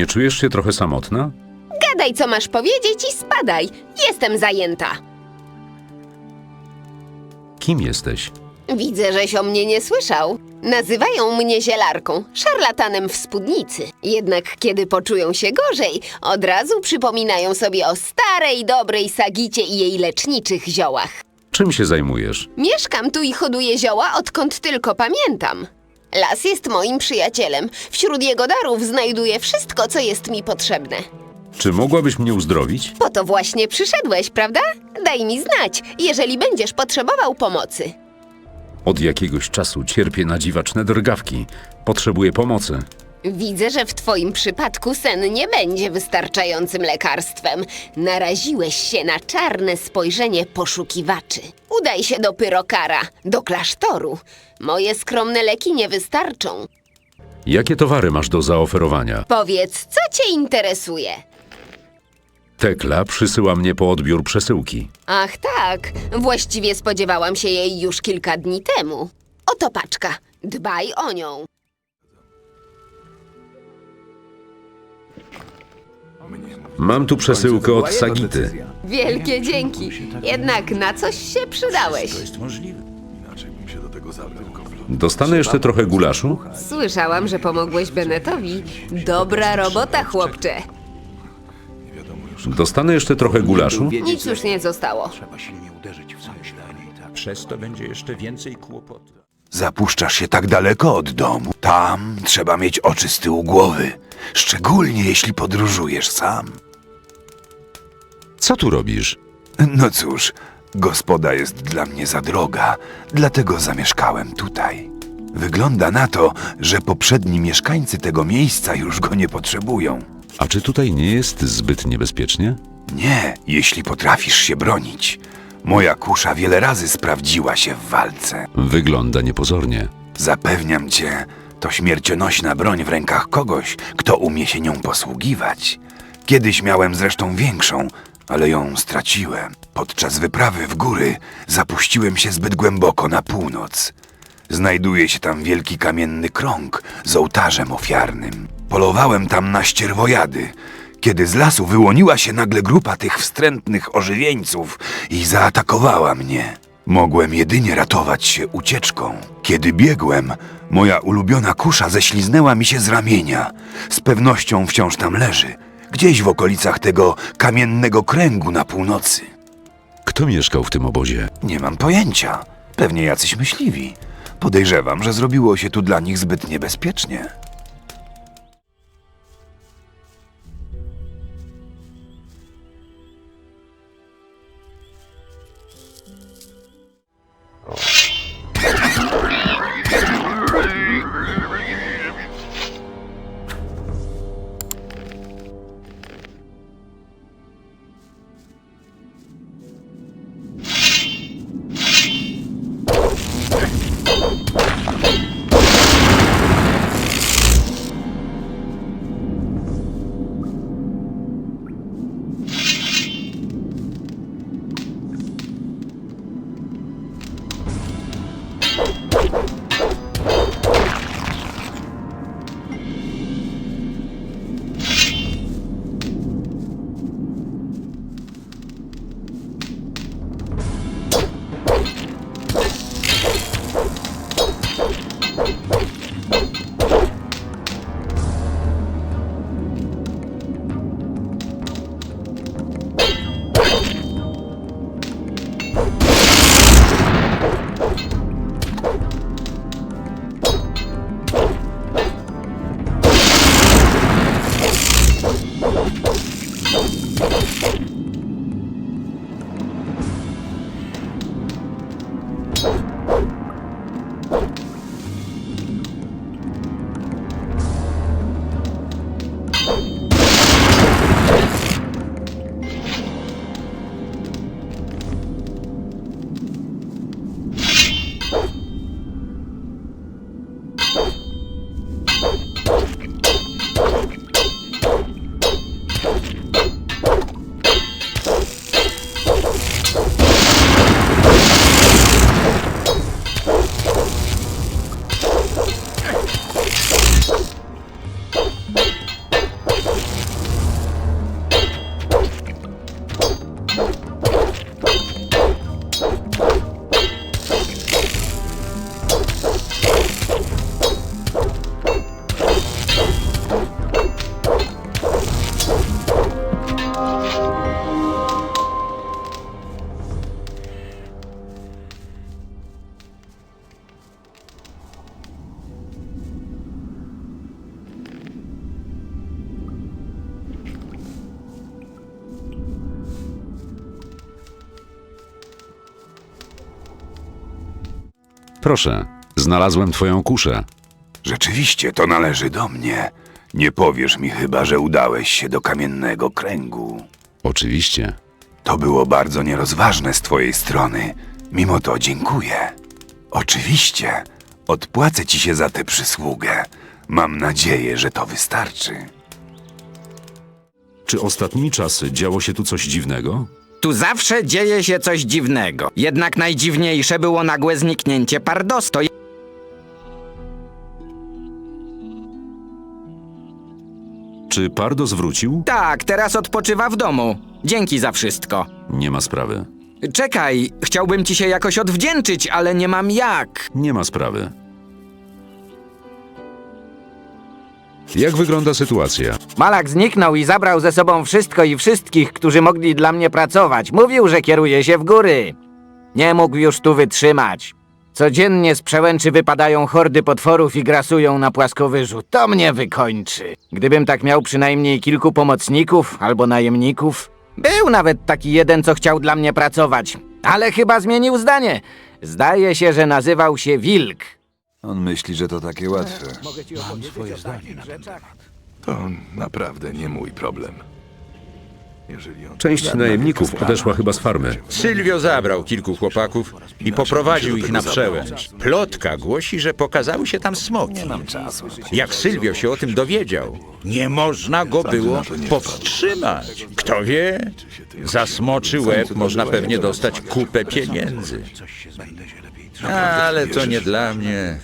Nie czujesz się trochę samotna? Gadaj, co masz powiedzieć i spadaj. Jestem zajęta. Kim jesteś? Widzę, żeś o mnie nie słyszał. Nazywają mnie zielarką, szarlatanem w spódnicy. Jednak kiedy poczują się gorzej, od razu przypominają sobie o starej, dobrej sagicie i jej leczniczych ziołach. Czym się zajmujesz? Mieszkam tu i hoduję zioła, odkąd tylko pamiętam. Las jest moim przyjacielem. Wśród jego darów znajduję wszystko, co jest mi potrzebne. Czy mogłabyś mnie uzdrowić? Po to właśnie przyszedłeś, prawda? Daj mi znać, jeżeli będziesz potrzebował pomocy. Od jakiegoś czasu cierpię na dziwaczne drgawki. Potrzebuję pomocy. Widzę, że w twoim przypadku sen nie będzie wystarczającym lekarstwem. Naraziłeś się na czarne spojrzenie poszukiwaczy. Udaj się do Pyrokara, do klasztoru. Moje skromne leki nie wystarczą. Jakie towary masz do zaoferowania? Powiedz, co cię interesuje? Tekla przysyła mnie po odbiór przesyłki. Ach tak, właściwie spodziewałam się jej już kilka dni temu. Oto paczka. Dbaj o nią. Mam tu przesyłkę od Sagity. Wielkie dzięki. Jednak na coś się przydałeś. Dostanę jeszcze trochę gulaszu? Słyszałam, że pomogłeś Benetowi. Dobra robota, chłopcze. Dostanę jeszcze trochę gulaszu? Nic już nie zostało. Trzeba silnie uderzyć w zamyślanie i tak. Przez to będzie jeszcze więcej kłopotu. Zapuszczasz się tak daleko od domu. Tam trzeba mieć oczy z tyłu głowy. Szczególnie jeśli podróżujesz sam. Co tu robisz? No cóż, gospoda jest dla mnie za droga, dlatego zamieszkałem tutaj. Wygląda na to, że poprzedni mieszkańcy tego miejsca już go nie potrzebują. A czy tutaj nie jest zbyt niebezpiecznie? Nie, jeśli potrafisz się bronić. Moja kusza wiele razy sprawdziła się w walce. Wygląda niepozornie. Zapewniam cię, to śmiercionośna broń w rękach kogoś, kto umie się nią posługiwać. Kiedyś miałem zresztą większą, ale ją straciłem. Podczas wyprawy w góry zapuściłem się zbyt głęboko na północ. Znajduje się tam wielki kamienny krąg z ołtarzem ofiarnym. Polowałem tam na ścierwojady, kiedy z lasu wyłoniła się nagle grupa tych wstrętnych ożywieńców i zaatakowała mnie. Mogłem jedynie ratować się ucieczką. Kiedy biegłem, moja ulubiona kusza ześliznęła mi się z ramienia. Z pewnością wciąż tam leży, gdzieś w okolicach tego kamiennego kręgu na północy. Kto mieszkał w tym obozie? Nie mam pojęcia. Pewnie jacyś myśliwi. Podejrzewam, że zrobiło się tu dla nich zbyt niebezpiecznie. Proszę, znalazłem twoją kuszę. Rzeczywiście, to należy do mnie. Nie powiesz mi chyba, że udałeś się do kamiennego kręgu. Oczywiście. To było bardzo nierozważne z twojej strony. Mimo to dziękuję. Oczywiście, odpłacę ci się za tę przysługę. Mam nadzieję, że to wystarczy. Czy ostatnimi czasy działo się tu coś dziwnego? Tu zawsze dzieje się coś dziwnego. Jednak najdziwniejsze było nagłe zniknięcie Pardosto. Czy Pardos wrócił? Tak, teraz odpoczywa w domu. Dzięki za wszystko. Nie ma sprawy. Czekaj, chciałbym ci się jakoś odwdzięczyć, ale nie mam jak. Nie ma sprawy. Jak wygląda sytuacja? Malak zniknął i zabrał ze sobą wszystko i wszystkich, którzy mogli dla mnie pracować. Mówił, że kieruje się w góry. Nie mógł już tu wytrzymać. Codziennie z przełęczy wypadają hordy potworów i grasują na płaskowyżu. To mnie wykończy. Gdybym tak miał przynajmniej kilku pomocników albo najemników. Był nawet taki jeden, co chciał dla mnie pracować, ale chyba zmienił zdanie. Zdaje się, że nazywał się Wilk. On myśli, że to takie łatwe. Mam swoje zdanie na ten temat. To naprawdę nie mój problem. Jeżeli on... Część najemników odeszła chyba z farmy. Sylwio zabrał kilku chłopaków i poprowadził ich na przełęcz. Plotka głosi, że pokazały się tam smoki. Jak Sylwio się o tym dowiedział, nie można go było powstrzymać. Kto wie, za smoczy łeb można pewnie dostać kupę pieniędzy. Ale to nie dla mnie.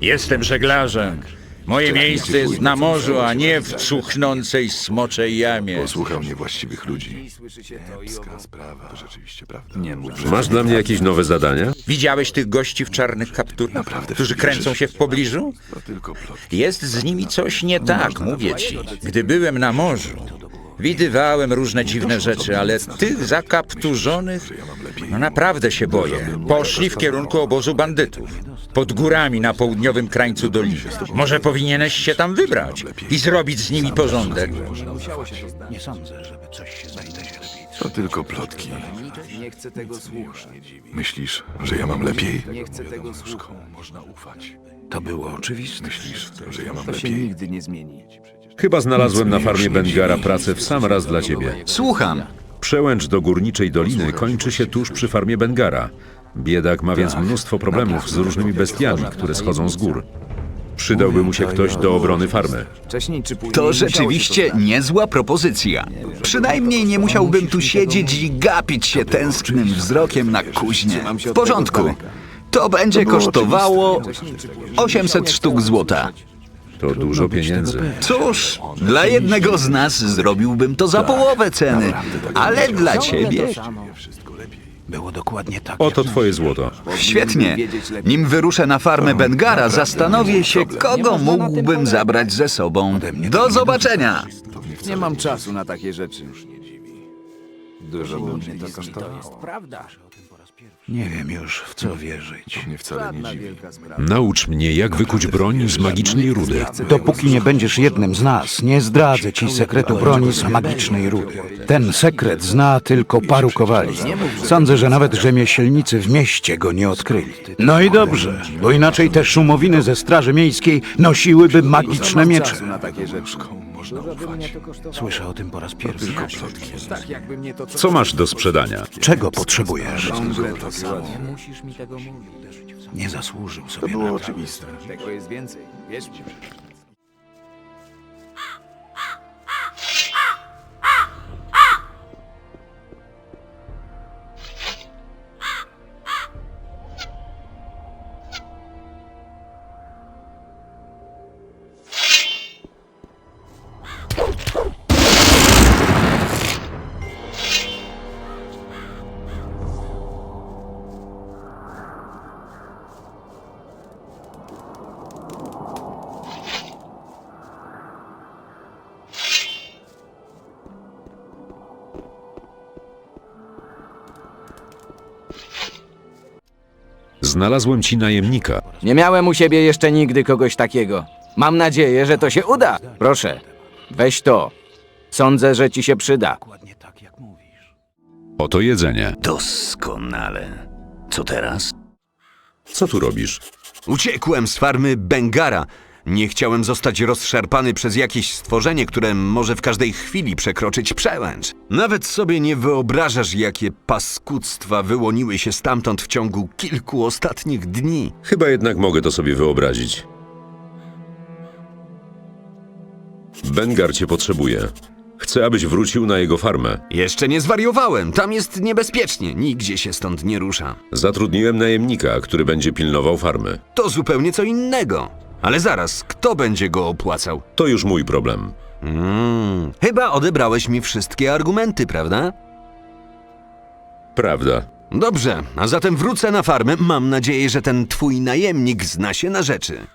Jestem żeglarzem. Moje miejsce jest na morzu, a nie w cuchnącej smoczej jamie. Posłuchał niewłaściwych ludzi. Kiepska sprawa. To rzeczywiście prawda. Nie mów, Masz dla mnie jakieś nowe zadania? Widziałeś tych gości w czarnych kapturach, Naprawdę którzy kręcą się w pobliżu? To tylko plotki. Jest z nimi coś nie tak, mówię ci. Gdy byłem na morzu, widywałem różne dziwne rzeczy, ale tych zakapturzonych, no naprawdę się boję. Poszli w kierunku obozu bandytów. Pod górami na południowym krańcu doliny. Może powinieneś się tam wybrać i zrobić z nimi porządek. Nie sądzę, żeby coś się znajdzie. To tylko plotki. Myślisz, że ja mam lepiej? Nie chcę tego słuchać. można ufać. To było oczywiste. Myślisz, że ja mam lepiej? Chyba znalazłem na farmie Bengara pracę w sam raz dla ciebie. Słucham. Przełęcz do Górniczej Doliny kończy się tuż przy farmie Bengara. Biedak ma więc mnóstwo problemów z różnymi bestiami, które schodzą z gór. Przydałby mu się ktoś do obrony farmy. To rzeczywiście niezła propozycja. Przynajmniej nie musiałbym tu siedzieć i gapić się tęsknym wzrokiem na kuźnię. W porządku. To będzie kosztowało 800 sztuk złota. To dużo pieniędzy. Cóż, dla jednego z nas zrobiłbym to za połowę ceny, ale dla ciebie Było dokładnie tak. Oto twoje złoto. świetnie. Nim wyruszę na farmę Bengara, zastanowię się, kogo mógłbym zabrać ze sobą. Do zobaczenia! Nie mam czasu na takie rzeczy. Dużo by mnie to kosztowało. Nie wiem już, w co wierzyć. Mnie wcale nie dziwi. Naucz mnie, jak wykuć broń z magicznej rudy. Dopóki nie będziesz jednym z nas, nie zdradzę ci sekretu broni z magicznej rudy. Ten sekret zna tylko paru kowali. Sądzę, że nawet rzemieślnicy w mieście go nie odkryli. No i dobrze, bo inaczej te szumowiny ze straży miejskiej nosiłyby magiczne miecze. Można ufać. Słyszę o tym po raz pierwszy. Tylko plotki. Co masz do sprzedania? Czego potrzebujesz? To samo. Nie zasłużył To sobie było na to. oczywiste. Znalazłem ci najemnika. Nie miałem u siebie jeszcze nigdy kogoś takiego. Mam nadzieję, że to się uda. Proszę, weź to. Sądzę, że ci się przyda. Dokładnie tak, jak mówisz. Oto jedzenie. Doskonale. Co teraz? Co tu robisz? Uciekłem z farmy Bengara. Nie chciałem zostać rozszarpany przez jakieś stworzenie, które może w każdej chwili przekroczyć przełęcz. Nawet sobie nie wyobrażasz, jakie paskudztwa wyłoniły się stamtąd w ciągu kilku ostatnich dni. Chyba jednak mogę to sobie wyobrazić. Bengar cię potrzebuje. Chcę, abyś wrócił na jego farmę. Jeszcze nie zwariowałem, tam jest niebezpiecznie, nigdzie się stąd nie rusza. Zatrudniłem najemnika, który będzie pilnował farmy. To zupełnie co innego. Ale zaraz, kto będzie go opłacał? To już mój problem. Mm, chyba odebrałeś mi wszystkie argumenty, prawda? Prawda. Dobrze, a zatem wrócę na farmę. Mam nadzieję, że ten twój najemnik zna się na rzeczy.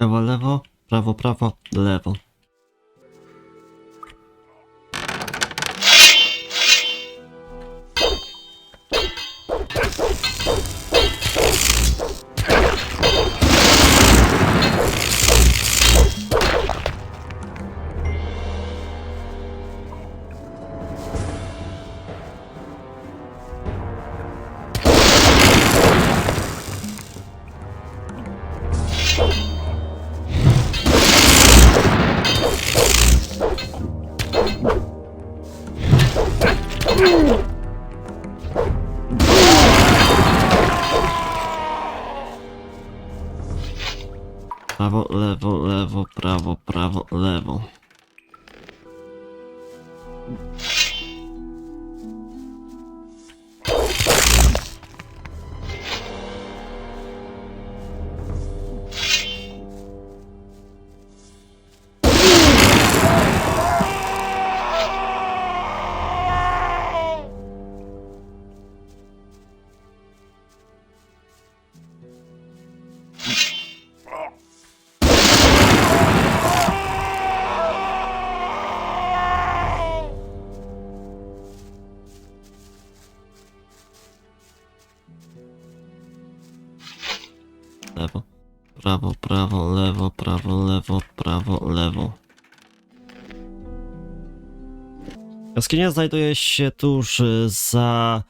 Lewo, lewo, prawo, prawo, lewo. Prawo, lewo, lewo, prawo, prawo, lewo. Lewo, prawo, prawo, lewo, prawo, lewo, prawo, lewo. Jaskinia znajduje się tuż y, za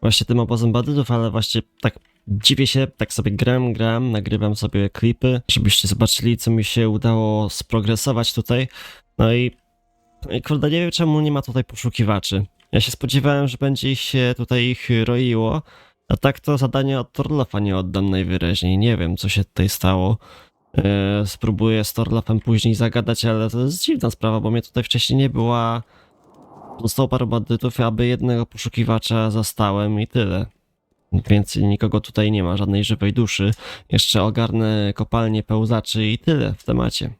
właśnie tym obozem bandytów, ale właśnie tak dziwię się, tak sobie gram, gram, nagrywam sobie klipy, żebyście zobaczyli, co mi się udało sprogresować tutaj. No i, i kurde, nie wiem, czemu nie ma tutaj poszukiwaczy. Ja się spodziewałem, że będzie ich się tutaj ich roiło, a tak to zadanie od Torlofa nie oddam najwyraźniej. Nie wiem, co się tutaj stało. E, spróbuję z Torlofem później zagadać, ale to jest dziwna sprawa, bo mnie tutaj wcześniej nie była. Zostało paru bandytów, aby jednego poszukiwacza zastałem i tyle. Więcej nikogo tutaj nie ma, żadnej żywej duszy. Jeszcze ogarnę kopalnię pełzaczy i tyle w temacie.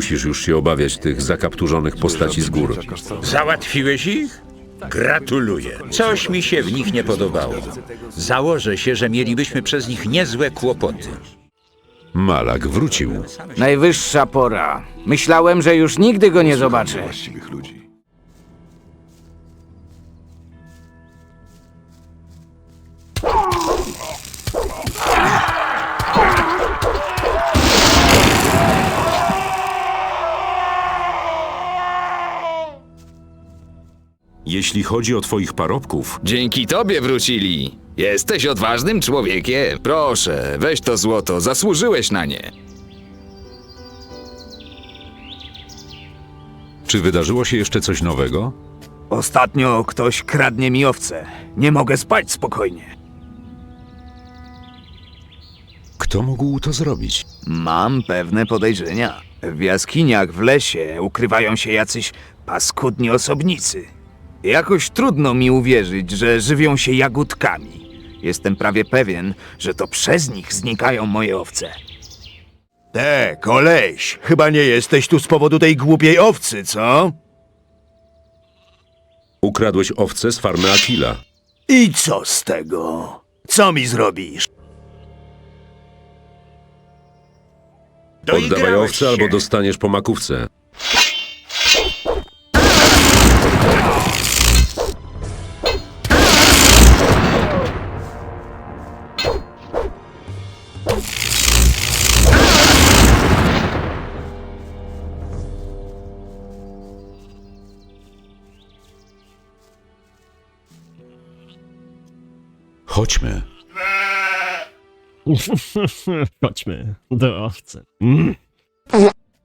Musisz już się obawiać tych zakapturzonych postaci z gór. Załatwiłeś ich? Gratuluję. Coś mi się w nich nie podobało. Założę się, że mielibyśmy przez nich niezłe kłopoty. Malak wrócił. Najwyższa pora. Myślałem, że już nigdy go nie zobaczę. Jeśli chodzi o twoich parobków, Dzięki tobie wrócili. Jesteś odważnym człowiekiem. Proszę, weź to złoto, zasłużyłeś na nie. czy wydarzyło się jeszcze coś nowego? Ostatnio ktoś kradnie mi owce. Nie mogę spać spokojnie. Kto mógł to zrobić? Mam pewne podejrzenia. W jaskiniach w lesie ukrywają się jacyś paskudni osobnicy. Jakoś trudno mi uwierzyć, że żywią się jagódkami. Jestem prawie pewien, że to przez nich znikają moje owce. Te, koleś, chyba nie jesteś tu z powodu tej głupiej owcy, co? Ukradłeś owce z farmy Akila. I co z tego? Co mi zrobisz? Oddawaj Doigrałeś owce się. albo dostaniesz po makówce. Chodźmy. Chodźmy do owcy. Mm.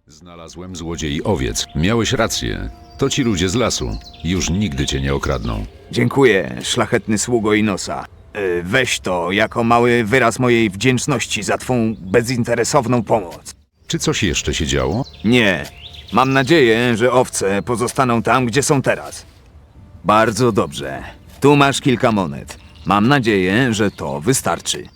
Znalazłem złodziei owiec. Miałeś rację. To ci ludzie z lasu. Już nigdy cię nie okradną. Dziękuję, szlachetny sługo Inosa. E, Weź to jako mały wyraz mojej wdzięczności za twą bezinteresowną pomoc. Czy coś jeszcze się działo? Nie. Mam nadzieję, że owce pozostaną tam, gdzie są teraz. Bardzo dobrze. Tu masz kilka monet. Mam nadzieję, że to wystarczy.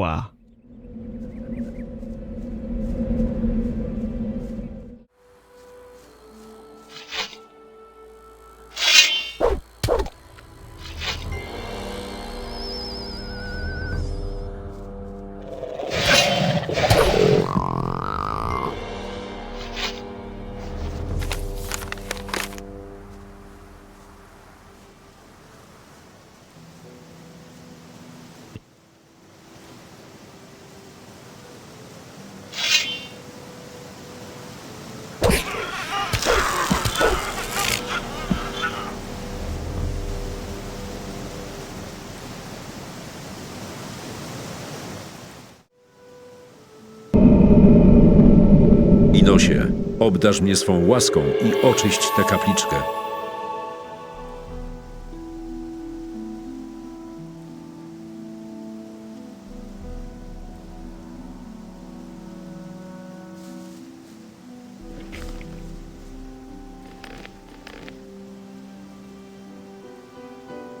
noir. Inosie, obdarz mnie swą łaską i oczyść tę kapliczkę.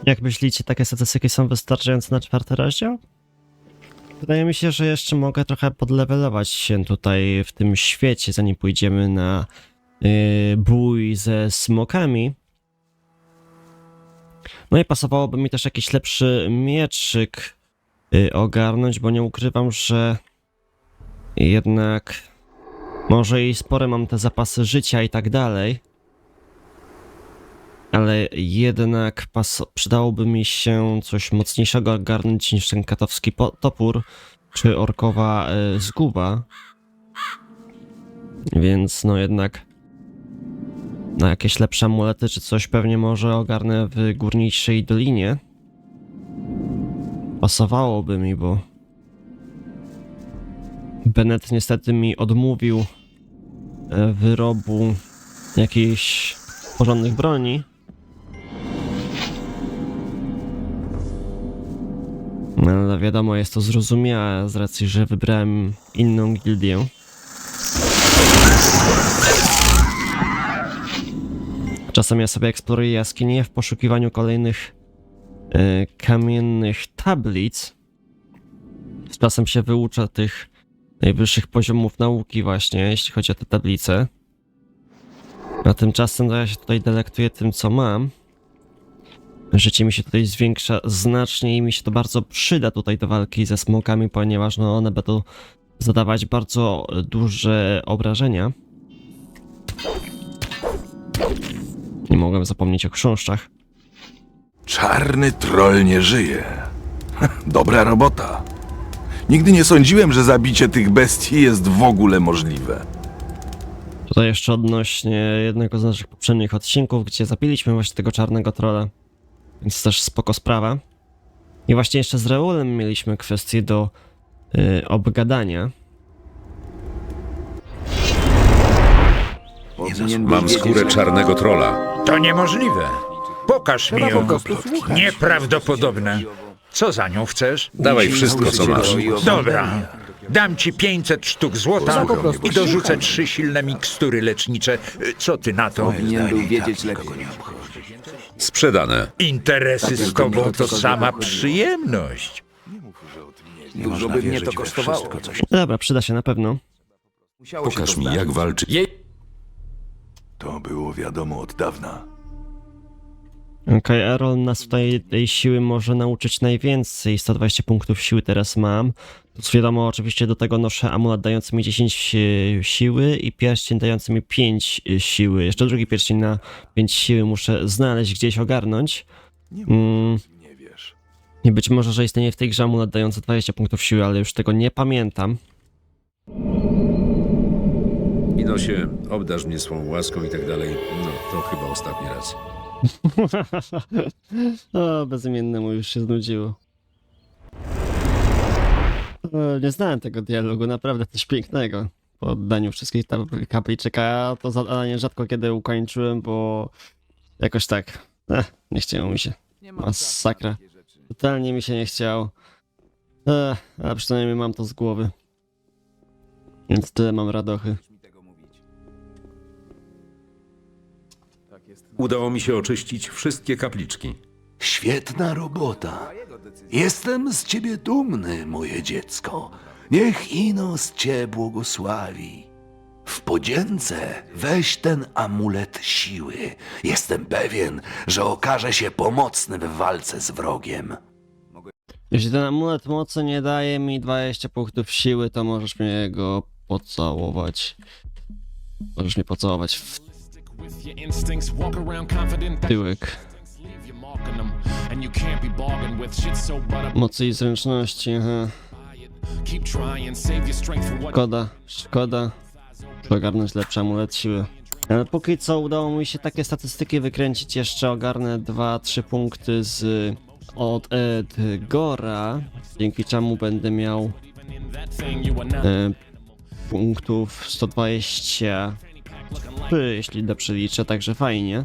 Jak myślicie, takie statystyki są wystarczające na czwarty rozdział? Wydaje mi się, że jeszcze mogę trochę podlewelować się tutaj w tym świecie, zanim pójdziemy na yy, bój ze smokami. No i pasowałoby mi też jakiś lepszy mieczyk yy, ogarnąć, bo nie ukrywam, że jednak może i spore mam te zapasy życia i tak dalej. Ale jednak przydałoby mi się coś mocniejszego ogarnąć niż ten katowski topór czy orkowa e, zguba. Więc no jednak na jakieś lepsze amulety czy coś pewnie może ogarnę w górniczej dolinie. pasowałoby mi, bo Bennett niestety mi odmówił e, wyrobu jakichś porządnych broni. No, ale wiadomo, jest to zrozumiałe z racji, że wybrałem inną gildię. Czasem ja sobie eksploruję jaskinie w poszukiwaniu kolejnych e, kamiennych tablic. Z czasem się wyucza tych najwyższych poziomów nauki właśnie, jeśli chodzi o te tablice. A tymczasem to ja się tutaj delektuję tym, co mam. Życie mi się tutaj zwiększa znacznie i mi się to bardzo przyda tutaj do walki ze smokami, ponieważ no one będą zadawać bardzo duże obrażenia. Nie mogłem zapomnieć o chrząszczach. Czarny troll nie żyje. Dobra robota. Nigdy nie sądziłem, że zabicie tych bestii jest w ogóle możliwe. Tutaj jeszcze odnośnie jednego z naszych poprzednich odcinków, gdzie zabiliśmy właśnie tego czarnego trolla. Więc też spoko sprawa. I właśnie jeszcze z Reulem mieliśmy kwestię do y, obgadania. Mam skórę czarnego trola. To niemożliwe. Pokaż mi ją. Nieprawdopodobne. Co za nią chcesz? Dawaj wszystko, co masz. Dobra. Dam ci 500 sztuk złota i dorzucę trzy silne mikstury lecznicze. Co ty na to? Sprzedane. Interesy z tobą to sama przyjemność. Dużo by mnie to kosztowało. Dobra, przyda się na pewno. Pokaż mi, jak walczyć. Jej- To było wiadomo od dawna. Okej, Errol nas tutaj tej siły może nauczyć najwięcej. 120 punktów siły teraz mam. To wiadomo, oczywiście do tego noszę amulet dający mi 10 e, siły i pierścień dający mi 5 siły. Jeszcze drugi pierścień na 5 siły muszę znaleźć, gdzieś ogarnąć. Mm. Nie wiesz. I być może, że istnieje w tej grze amulet dający 20 punktów siły, ale już tego nie pamiętam. Inosie, obdarz mnie swą łaską i tak dalej. No, to chyba ostatni raz. o, bezimiennemu już się znudziło. O, nie znałem tego dialogu, naprawdę coś pięknego. Po oddaniu wszystkich kapliczek, a to zadanie rzadko kiedy ukończyłem, bo jakoś tak, eh, nie chciało mi się. Masakra. Totalnie mi się nie chciało. Eh, ale przynajmniej mam to z głowy. Więc tyle mam radochy. Udało mi się oczyścić wszystkie kapliczki. Świetna robota. Jestem z ciebie dumny, moje dziecko. Niech Inos cię błogosławi. W podzięce weź ten amulet siły. Jestem pewien, że okaże się pomocny w walce z wrogiem. Jeśli ten amulet mocy nie daje mi 20 punktów siły, to możesz mnie go pocałować. Możesz mnie pocałować w tyłek. Mocy i zręczności, aha. Szkoda, szkoda. Ogarnąć lepszy amulet siły. Ale póki co udało mi się takie statystyki wykręcić, jeszcze ogarnę 2-3 punkty z od Edgora, dzięki czemu będę miał e, punktów 120 jeśli dobrze liczę, także fajnie.